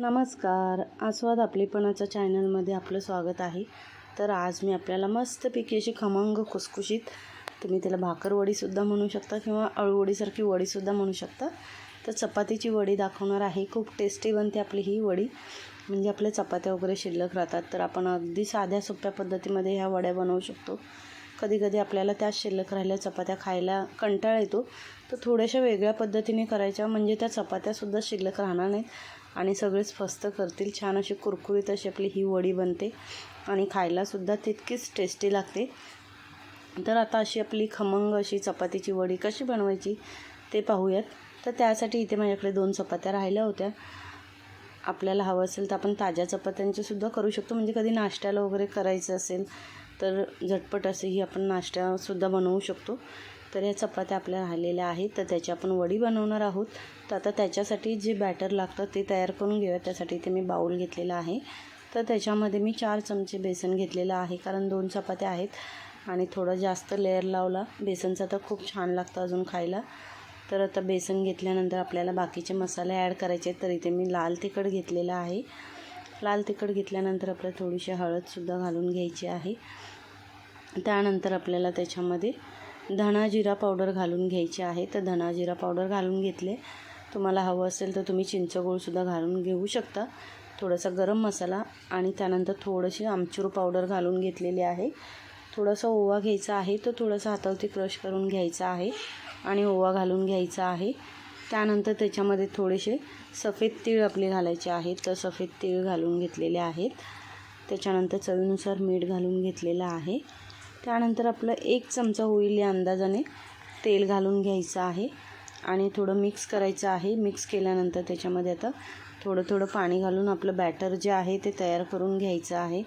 नमस्कार. आस्वाद आपलेपणाच्या चॅनलमध्ये आपलं स्वागत आहे. तर आज मी आपल्याला मस्तपैकी अशी खमंग खुसखुशीत तुम्ही त्याला भाकरवडीसुद्धा म्हणू शकता किंवा अळूवडीसारखी वडीसुद्धा म्हणू शकता. तर चपातीची वडी दाखवणार आहे. खूप टेस्टी बनते आपली ही वडी. म्हणजे आपल्या चपात्या वगैरे शिल्लक राहतात. तर आपण अगदी साध्या सोप्या पद्धतीमध्ये ह्या वड्या बनवू शकतो. कधीकधी आपल्याला त्याच शिल्लक राहिल्या चपात्या खायला कंटाळा येतो. तर थोड्याशा वेगळ्या पद्धतीने करायच्या. म्हणजे त्या चपात्यासुद्धा शिल्लक राहणार नाहीत. आणि सगळेच फस्त करतील. छान अशी कुरकुरीत अशी आपली ही वडी बनते. आणि खायलासुद्धा तितकीच टेस्टी लागते. तर आता अशी आपली खमंग अशी चपातीची वडी कशी बनवायची ते पाहूयात. तर त्यासाठी इथे माझ्याकडे दोन चपात्या राहिल्या होत्या. आपल्याला हवं असेल तर आपण ताज्या चपात्यांचेसुद्धा करू शकतो. म्हणजे कधी नाश्त्याला वगैरे करायचं असेल तर झटपट असेही आपण नाश्तासुद्धा बनवू शकतो. तर या चपात्या आपल्या राहिलेल्या आहेत. तर त्याची आपण वडी बनवणार आहोत. तर आता त्याच्यासाठी जे बॅटर लागतं ते तयार करून घेऊया त्यासाठी इथे मी बाऊल घेतलेला आहे. तर त्याच्यामध्ये मी चार चमचे बेसन घेतलेलं आहे कारण दोन चपात्या आहेत. आणि थोडं जास्त लेअर लावला. बेसनचा तर खूप छान लागतं अजून खायला. तर आता बेसन घेतल्यानंतर आपल्याला बाकीचे मसाले ॲड करायचे तर इथे मी लाल तिखट घेतलेलं आहे. लाल तिखट घेतल्यानंतर आपल्याला थोडीशी हळदसुद्धा घालून घ्यायची आहे. त्यानंतर आपल्याला त्याच्यामध्ये धणा जिरा पावडर घालून घ्यायची आहे. तर धणा जिरा पावडर घालून घेतले. तुम्हाला हवं असेल तर तुम्ही चिंचगोळसुद्धा घालून घेऊ शकता. थोडासा गरम मसाला आणि त्यानंतर थोडीशी आमचूर पावडर घालून घेतलेली आहे. थोडासा ओवा घ्यायचा आहे तो थोडासा हातावरती क्रश करून घ्यायचा आहे आणि ओवा घालून घ्यायचा आहे. त्यानंतर त्याच्यामध्ये थोडेसे सफेद तीळ आपले घालायचे आहेत. तर सफेद तीळ घालून घेतलेले आहेत. त्याच्यानंतर चवीनुसार मीठ घालून घेतलेलं आहे. त्यानंतर आपलं एक चमचा होईल या अंदाजाने तेल घालून घ्यायचं आहे आणि थोडं मिक्स करायचं आहे. मिक्स केल्यानंतर त्याच्यामध्ये आता थोडं थोडं पाणी घालून आपलं बॅटर जे आहे ते तयार करून घ्यायचं आहे.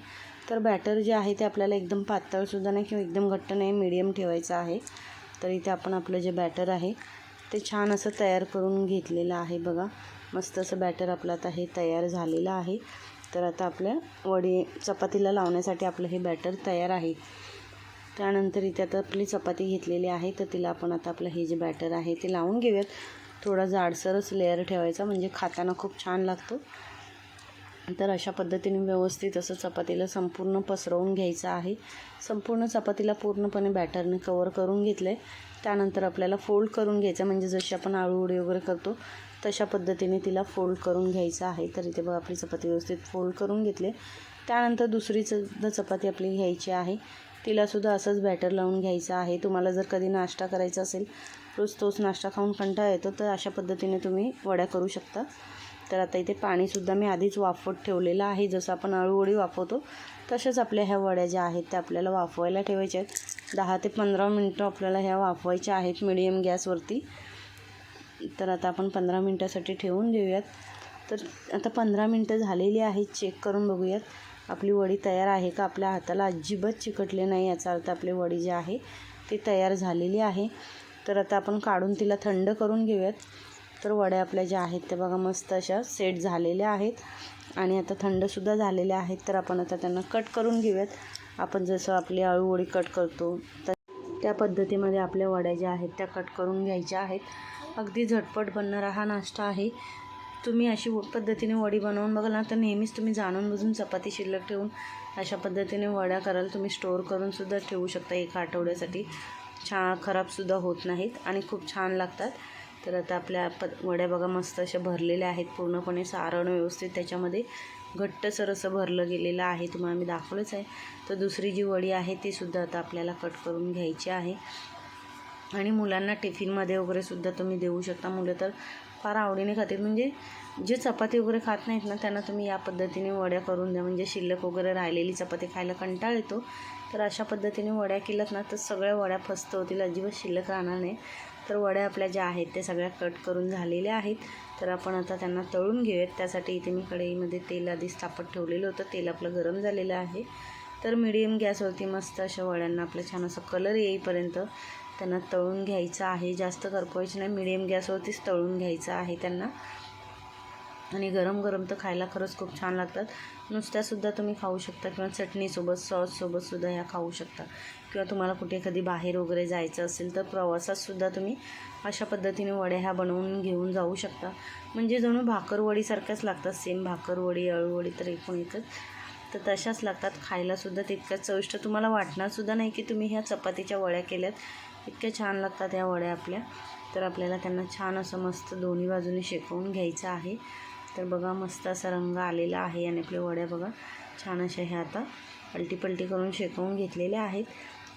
तर बॅटर जे आहे ते आपल्याला एकदम पातळसुद्धा नाही किंवा एकदम घट्ट नाही मिडियम ठेवायचं आहे. तर इथे आपण आपलं जे बॅटर आहे ते छान असं तयार करून घेतलेलं आहे बघा. मस्त असं बॅटर आपलं आता हे तयार झालेलं आहे. तर आता आपल्या वडी चपातीला लावण्यासाठी आपलं हे बॅटर तयार आहे. त्यानंतर इथे आता आपली चपाती घेतलेली आहे तर तिला आपण आता आपलं हे जे बॅटर आहे ते लावून घेऊयात. थोडा जाडसरच लेअर ठेवायचा म्हणजे खाताना खूप छान लागतो. तर अशा पद्धतीने व्यवस्थित असं चपातीला संपूर्ण पसरवून घ्यायचं आहे. संपूर्ण चपातीला पूर्णपणे बॅटरने कवर करून घेतलं आहे त्यानंतर आपल्याला फोल्ड करून घ्यायचं म्हणजे जशी आपण आळूवडी वगैरे करतो तशा पद्धतीने तिला फोल्ड करून घ्यायचं आहे. तर इथे बघा आपली चपाती व्यवस्थित फोल्ड करून घेतले त्यानंतर दुसरी सुद्धा चपाती आपली घ्यायची आहे. तिलासुद्धा असंच बॅटर लावून घ्यायचं आहे. तुम्हाला जर कधी नाश्ता करायचा असेल रोज तोच नाश्ता खाऊन कंटाळा येतो तर अशा पद्धतीने तुम्ही वड्या करू शकता. तर आता इथे पाणीसुद्धा मी आधीच वाफवत ठेवलेलं आहे. जसं आपण अळूवडी वाफवतो तशाच आपल्या ह्या वड्या ज्या आहेत त्या आपल्याला वाफवायला ठेवायच्या आहेत. दहा ते पंधरा मिनटं आपल्याला ह्या वाफवायच्या आहेत मिडियम गॅसवरती तर आता आपण पंधरा मिनटासाठी ठेवून देऊयात. तर आता पंधरा मिनटं झालेली आहेत चेक करून बघूयात. आपली वडी तयार आहे का? आपल्या हाताला अजिबात चिकटले नाही याचा अर्थ आपली वडी जी आहे ती तयार झालेली आहे. तर आता आपण काढून तिला थंड करून घेऊयात. तर वड्या आपल्या ज्या आहेत त्या बघा मस्त अशा सेट झालेल्या आहेत. आणि आता थंडसुद्धा झालेल्या आहेत. तर आपण आता त्यांना कट करून घेऊयात. आपण जसं आपली आळूवडी कट करतो तर त्या पद्धतीमध्ये आपल्या वड्या ज्या आहेत त्या कट करून घ्यायच्या आहेत. अगदी झटपट बनणारा हा नाश्ता आहे. तुम्ही अशी पद्धतीने वडी बनवून बघाल ना तर नेहमीच तुम्ही जाणून बुजून चपाती शिल्लक ठेवून अशा पद्धतीने वड्या कराल. तुम्ही स्टोअर करूनसुद्धा ठेवू शकता एका आठवड्यासाठी. छान खराबसुद्धा होत नाहीत आणि खूप छान लागतात. तर आता आपल्या प वड्या बघा मस्त अशा भरलेल्या आहेत. पूर्णपणे सारण व्यवस्थित त्याच्यामध्ये घट्टसर असं भरलं गेलेलं आहे. तुम्हाला मी दाखवलंच आहे. तर दुसरी जी वडी आहे ती सुद्धा आता आपल्याला कट करून घ्यायची आहे. आणि मुलांना टिफिनमध्ये वगैरे सुद्धा तुम्ही देऊ शकता. मुलं तर फार आवडीने खातील म्हणजे जे चपाती वगैरे खात नाहीत ना त्यांना तुम्ही या पद्धतीने वड्या करून द्या. म्हणजे शिल्लक वगैरे राहिलेली चपाती खायला कंटाळ येतो. तर अशा पद्धतीने वड्या केल्यात ना तर सगळ्या वड्या फस्त होतील. अजिबात शिल्लक राहणार नाही. तर वड्या आपल्या ज्या आहेत त्या सगळ्या कट करून झालेल्या आहेत. तर आपण आता त्यांना तळून घेऊयात. त्यासाठी इथे मी कढईमध्ये तेल आधीच तापत ठेवलेलं होतं. तेल आपलं गरम झालेलं आहे. तर मिडियम गॅसवरती मस्त अशा वड्यांना आपलं छान असं कलर येईपर्यंत त्यांना तळून घ्यायचं आहे. जास्त करपवायचं नाही. मिडियम गॅसवरतीच तळून घ्यायचं आहे त्यांना. आणि गरम गरम तर खायला खरंच खूप छान लागतात. नुसत्यासुद्धा तुम्ही खाऊ शकता किंवा चटणीसोबत सॉससोबतसुद्धा ह्या खाऊ शकता. किंवा तुम्हाला कुठे कधी बाहेर वगैरे जायचं असेल तर प्रवासातसुद्धा तुम्ही अशा पद्धतीने वड्या ह्या बनवून घेऊन जाऊ शकता. म्हणजे जणू भाकरवडीसारख्याच लागतात. सेम भाकरवडी अळूवडी तर एकूण एकच. तर तशाच लागतात. खायलासुद्धा तितक्याच चविष्ट. तुम्हाला वाटणारसुद्धा नाही की तुम्ही ह्या चपातीच्या वड्या केल्यात. इतक्या छान लागतात ह्या वड्या आपल्या. तर आपल्याला त्यांना छान असं मस्त दोन्ही बाजूने शेकवून घ्यायचं आहे. तर बघा मस्त असा रंग आलेला आहे आणि आपल्या वड्या बघा छान अशा ह्या आता पलटी पलटी करून शेकवून घेतलेल्या आहेत.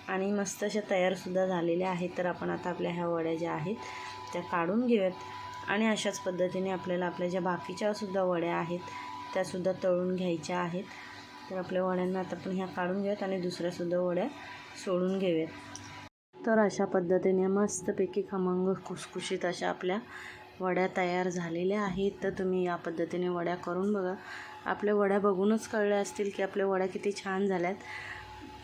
आणि मस्त अशा तयारसुद्धा झालेल्या आहेत. तर आपण आता आपल्या ह्या वड्या ज्या आहेत त्या काढून घेऊयात. आणि अशाच पद्धतीने आपल्याला आपल्या ज्या बाकीच्यासुद्धा वड्या आहेत त्यासुद्धा तळून घ्यायच्या आहेत. तर आपल्या वड्यांना आता आपण ह्या काढून घेऊयात आणि दुसऱ्यासुद्धा वड्या सोडून घेऊयात. तर अशा पद्धतीने मस्तपैकी खमंग खुसखुशीत अशा आपल्या वड्या तयार झालेल्या आहेत. तर तुम्ही या पद्धतीने वड्या करून बघा. आपल्या वड्या बघूनच कळल्या असतील की आपल्या वड्या किती छान झाल्यात.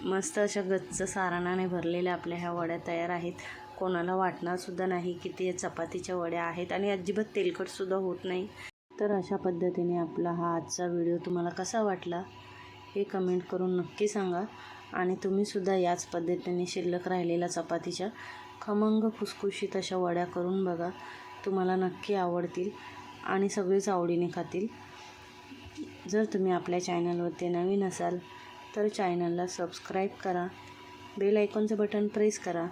मस्त अशा गच्च सारणाने भरलेल्या आपल्या ह्या वड्या तयार आहेत. कोणाला वाटणारसुद्धा नाही की ते चपातीच्या वड्या आहेत आणि अजिबात तेलकटसुद्धा होत नाही. तर अशा पद्धतीने आपला हा आजचा व्हिडिओ तुम्हाला कसा वाटला? हे कमेंट करून नक्की सांगा. आणि तुम्हीसुद्धा याच पद्धतीने शिल्लक राहिलेल्या चपातीच्या खमंग खुसखुशीत अशा वड्या करून बघा. तुम्हाला नक्की आवडतील आणि सगळेच आवडीने खातील. जर तुम्ही आपल्या चॅनलवरती नवीन असाल तर चॅनलला सबस्क्राईब करा. बेल आयकॉनचं बटन प्रेस करा.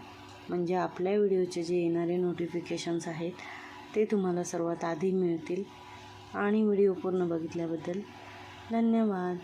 म्हणजे आपल्या व्हिडिओचे जे येणारे नोटिफिकेशन्स आहेत ते तुम्हाला सर्वात आधी मिळतील. आणि व्हिडिओ पूर्ण बघितल्याबद्दल धन्यवाद.